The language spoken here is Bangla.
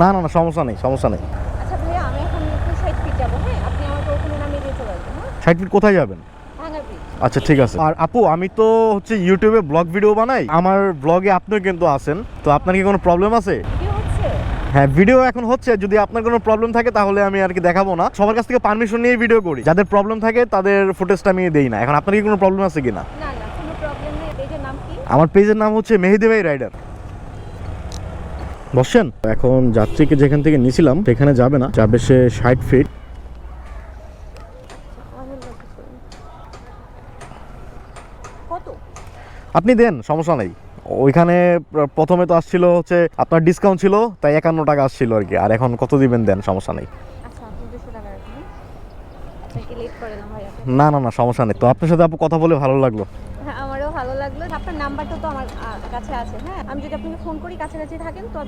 না না না সমস্যা নেই সমস্যা নেই। আচ্ছা ভাইয়া আমি এখন একটু সাইড ফিট যাব হ্যাঁ? আপনি আমাকে ওখানে নামিয়ে দিয়ে চলে আসবেন হ্যাঁ? ষাট ফিট কোথায় যাবেন? আচ্ছা ঠিক আছে। আর আপু আমি তো হচ্ছে ইউটিউবে ব্লগ ভিডিও বানাই। আমার ব্লগে আপনিও কিন্তু আছেন। তো আপনার কি কোনো প্রবলেম আছে? হ্যাঁ ভিডিও এখন হচ্ছে। যদি আপনার কোনো প্রবলেম থাকে তাহলে আমি আর কি দেখাবো না। সবার কাছ থেকে পারমিশন নিয়ে ভিডিও করি। যাদের প্রবলেম থাকে তাদের ফুটেজটা আমি দেই না। এখন আপনার কি কোনো প্রবলেম আছে কিনা? আমার পেজের নাম হচ্ছে মেহেদি ভাই রাইডার বসছেন এখন যাত্রীকে যেখান থেকে নিয়েছিলাম সেখানে যাবে না। যাবে সে ষাট ফিট আপনি দেন সমস্যা নেই। ওইখানে প্রথমে তো আসছিল হচ্ছে আপনার ডিসকাউন্ট ছিল তাই একান্ন টাকা আসছিল আর কি। আর এখন কত দিবেন দেন সমস্যা নেই। আচ্ছা না না না না সমস্যা নেই। তো আপনার সাথে আপু কথা বলে ভালো লাগল? হ্যাঁ আমারও ভালো লাগল। আপনার নাম্বারটা তো আমার কাছে আছে হ্যাঁ? আমি যদি আপনাকে ফোন করি কাছাকাছি থাকেন তো আপনি